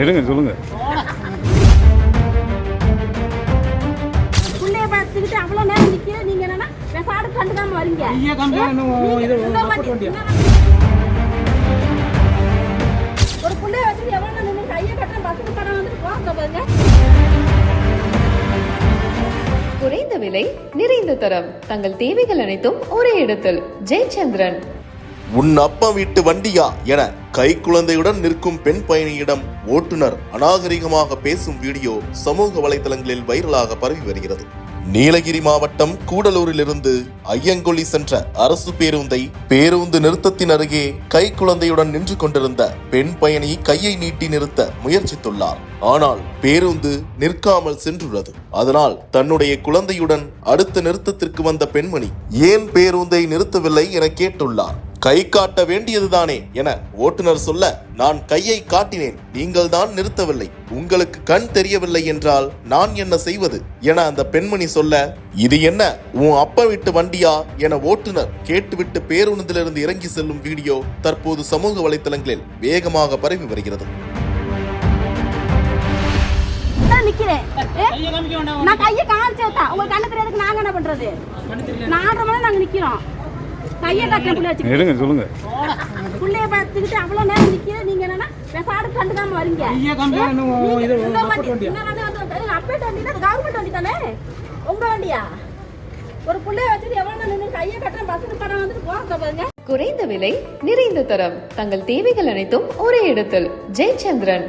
எடுங்க சொல்லுங்க. புள்ளைய பார்த்துக்கிட்டு அவ்வளோ நேரம் நிற்கிற நீங்க என்னன்னா பெசாடு கண்டுக்காம வரீங்க? ஒரு புள்ளைய வச்சுட்டு எவ்வளோ நின்று கையை கட்டுறேன் பஸ்ஸுக்கு படம் வந்துட்டு போங்க பாருங்க. குறைந்த விலை நிறைந்த தரம். தங்கள் தேவைகள் அனைத்தும் ஒரே இடத்தில். ஜெயச்சந்திரன். உன் அப்பா வீட்டு வண்டியா என கை குழந்தையுடன் நிற்கும் பெண் பயணியிடம் ஓட்டுநர் அநாகரிகமாக பேசும் வீடியோ சமூக வலைதளங்களில் வைரலாக பரவி வருகிறது. நீலகிரி மாவட்டம் கூடலூரிலிருந்து ஐயங்கொல்லி சென்ற அரசு பேருந்தை பேருந்து நிறுத்தத்தின் அருகே கை குழந்தையுடன் நின்று கொண்டிருந்த பெண் பயணி கையை நீட்டி நிறுத்த முயற்சித்துள்ளார். ஆனால் பேருந்து நிற்காமல் சென்றுள்ளது. அதனால் தன்னுடைய குழந்தையுடன் அடுத்த நிறுத்தத்திற்கு வந்த பெண்மணி ஏன் பேருந்தை நிறுத்தவில்லை என கேட்டுள்ளார். கை காட்ட வேண்டியதுதானே என ஓட்டுநர் சொல்ல நான் கையை காட்டினேன். நீங்கள் தான் நிறுத்தவில்லை. உங்களுக்கு கண் தெரியவில்லை என்றால் நான் என்ன செய்வது? என அந்த பெண்மணி சொல்ல இது என்ன? உன் அப்பா வீட்டு வண்டியா? என ஓட்டுநர் கேட்டுவிட்டு பேருந்திலிருந்து இறங்கி செல்லும் வீடியோ தற்போது சமூக வலைத்தளங்களில் வேகமாக பரவி வருகிறது. நான் நிக்கிறேன். கையை காமிச்சேன் உங்களுக்கு கண்ணு தெரியாதுக்கு நாங்க என்ன பண்றது. நாலரை மணி நாங்க நிக்கிறோம். எடுங்க சொல்லுங்க. பார்த்துக்கிட்டு அவ்வளோ நேரம் நிற்கிற நீங்க என்னன்னா பெசாடு கண்டுக்காம வரீங்க. அப்பேட் வண்டி அது கவர்மெண்ட் வண்டி தானே? உங்க ஒரு பிள்ளைய வச்சுட்டு எவ்வளோ நேரம் நின்று கையை கட்டுற பஸ் படம் வந்துட்டு பாருங்க. குறைந்த விலை நிறைந்த தரம். தங்கள் தேவைகள் அனைத்தும் ஒரே இடத்தில். ஜெயச்சந்திரன்.